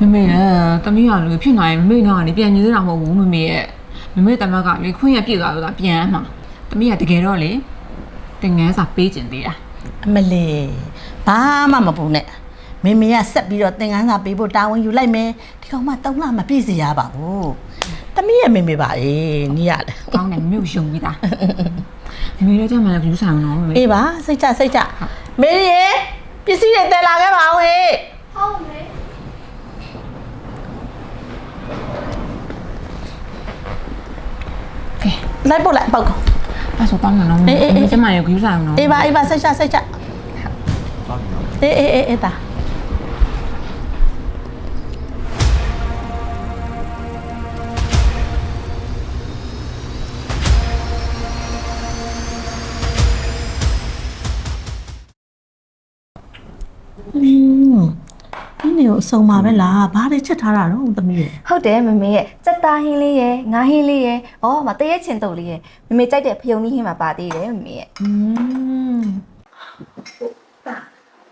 မမေရဲ့တမီးကလေဖြစ်နိုင်မမေနာကနေပြန်ညသေးတာမဟုတ်ဘူးမမေရဲ့မမေတမက်ကလေခွင့်ရပြည့်သွားတော့ပြန်မှာတမီးကတကယ်တော့လေတင်ငန်းစာပေးကျင်သေးတာအမလေးဘာမှမပူနဲ့မေမေကဆက်ပြီးတော့သင်ခန်းစာပေးဖို့တာဝန်ယူလိုက်မယ်ဒီကောင်မှတုံးလာမပြည့်စရာပါဘူးတမီးရဲ့မေမေပါအေးနီးရတယ်ကောင်းတယ်မမေကိုယုံပြီးသားမမေလည်းကြမှာလည်းယူဆိုင်အောင်နော်မမေအေးပါစိတ်ချစိတ်ချမေရီရေပစ္စည်းတွေတည်လာခဲ့ပါအောင်ဟေးကဲ လိုက်ပို့လိုက်ပေါက်ကောအဲ့ဆိုတောင်းမှာနော်မမေမမေကျမလည်းယူဆိုင်အောင်နော်အေးပါအေးပါစိတ်ချစိတ်ချအေးအေးအေးအေးတာ ကိုအစုံပါပဲလားဘာတွေချက်ထားတာတော့သမီးရဲ့ဟုတ်တယ်မမေရဲ့စက်သားဟင်းလေးရယ်ငါးဟင်းလေးရယ်ဩမတရက်ချင်တုပ်လေးရယ်မမေကြိုက်တဲ့ဖယုံကြီးဟင်းမှာပါသေးတယ်မမေရဲ့อืมတာ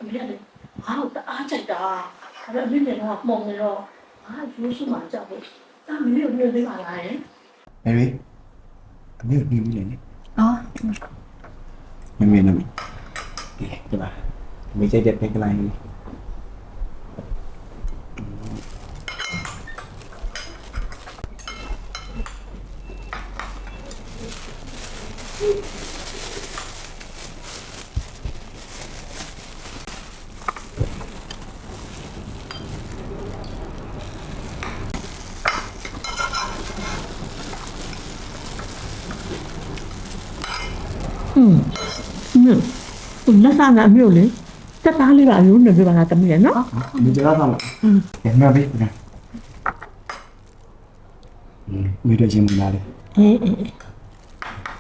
မင်းလည်းဘာလို့တအားကြိုက်တာအဲ့ဒါမင်းလည်းတော့မုံနေတော့ဘာယူစုမှကြောက်ဘူးတာမင်းလည်းညွှန်သေးပါလားယင်မယ်ရီအမေကိုနှီးပြီးလေနိအော်မမေနမဒီဒီပါအမေကြိုက်တဲ့ပင်ကလိုင်းလေး อืมอืมလက်စားကအမျိုးလေတက်သားလေးပါယူနေပြပါလားတမီးရနော် ဒီကြတော့မှာอืมငါဘေးကอืมမိတော့ချင်းမလာလေ အေးအေး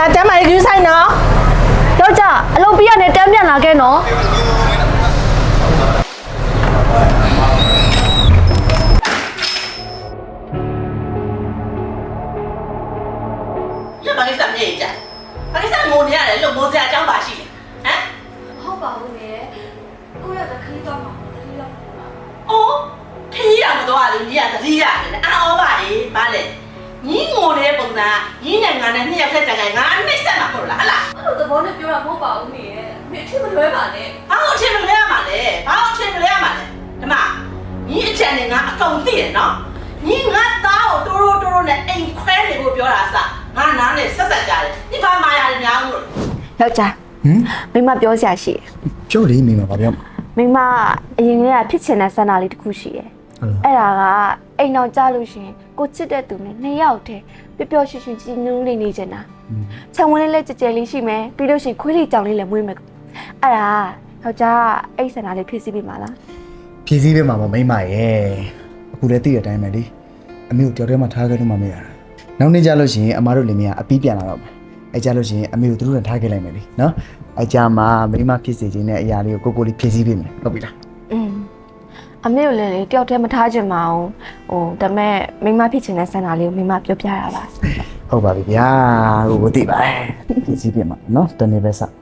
မတာကျမလေးယူဆိုင်နော်ယောက်ျားအလုပ်ပြီးရနဲ့တန်းပြန်လာခဲ့နော်ရပါလိမ့်စမြေကြဘာလိမ့်စငိုနေရတယ်လို့မိုးစရာအကြောင်းပါရှိတယ်ဟမ်ဟုတ်ပါဘူးမေကိုရတဲ့ခရီးတော့မှာတတိယအိုးခီးရမတော့လေညီကတတိရတယ်အာဩပါလေဗာလေ ညီငိုနေတဲ့ပုံစံကညီနဲ့ငါနဲ့နှစ်ယောက်ဆက်ကြင်ငါနှိမ့်ဆက်မှာမဟုတ်လားဟလားအဲ့လိုသဘောနဲ့ပြောတာမဟုတ်ပါဘူးမေမေအထင်မလွဲပါနဲ့ဘာလို့အချင်းမလဲရမှာလဲဘာလို့အချင်းမလဲရမှာလဲဒီမှာညီအချန်နဲ့ငါအကောင်သိတယ်နော်ညီငါသားကိုတိုးတိုးတိုးတိုးနဲ့အိမ်ခွဲနေဖို့ပြောတာအစငါနားနဲ့ဆက်ဆက်ကြတယ်ဒီဘာမာယာတွေများလို့ယောက်ျားဟမ်မိမပြောစရာရှိတယ်ကြောက်လေမိမဘာပြောမှာမိမအရင်ကတည်းကဖြစ်ချင်တဲ့ဆန္ဒလေးတစ်ခုရှိတယ်ဟုတ်လား အဲ့ဒါကအိမ်အောင်ကြလို့ရှရင်ကိုချစ်တဲ့သူနဲ့နှစ်ယောက်တည်းပျော်ပျော်ရွှင်ရွှင်ကြည်နူးလေးနေချင်တာခြံဝင်းလေးလည်းကြဲကြဲလေးရှိမယ်ပြီးလို့ရှရင်ခွေးလေးကြောင်လေးလည်းမွေးမယ်အဲ့ဒါယောက်ျားအိတ်ဆန္ဒလေးဖြည့်ဆည်းပေးပါလားဖြည့်စည်းပေးမှာပေါ့မိမရဲ့အခုလည်းသိတဲ့အတိုင်းပဲလေအမေကိုကြောက်ထဲမှာထားခဲ့လို့မှမရတာနောက်နေ့ကျလို့ရှိရင်အမားတို့လင်မယားအပီးပြန်လာတော့မှာအဲကြလို့ရှိရင်အမေကိုသူတို့နဲ့ထားခဲ့လိုက်မယ်လေနော်အဲကြမှာမိမဖြစ်စေခြင်းနဲ့အရာလေးကိုကိုကိုလေးဖြည့်စည်းပေးမယ်ဟုတ်ပြီလားอืม အမေကိုလည်းလေတယောက်တည်းမထားချင်ပါဘူးဟိုဒါပေမဲ့မိမဖြစ်ချင်တဲ့ဆန္ဒလေးကိုမိမပြောပြတာပါဟုတ်ပါပြီဗျာကိုကိုသိပါတယ်ဖြည့်စည်းပေးမှာနော်တနေ့ပဲစอืม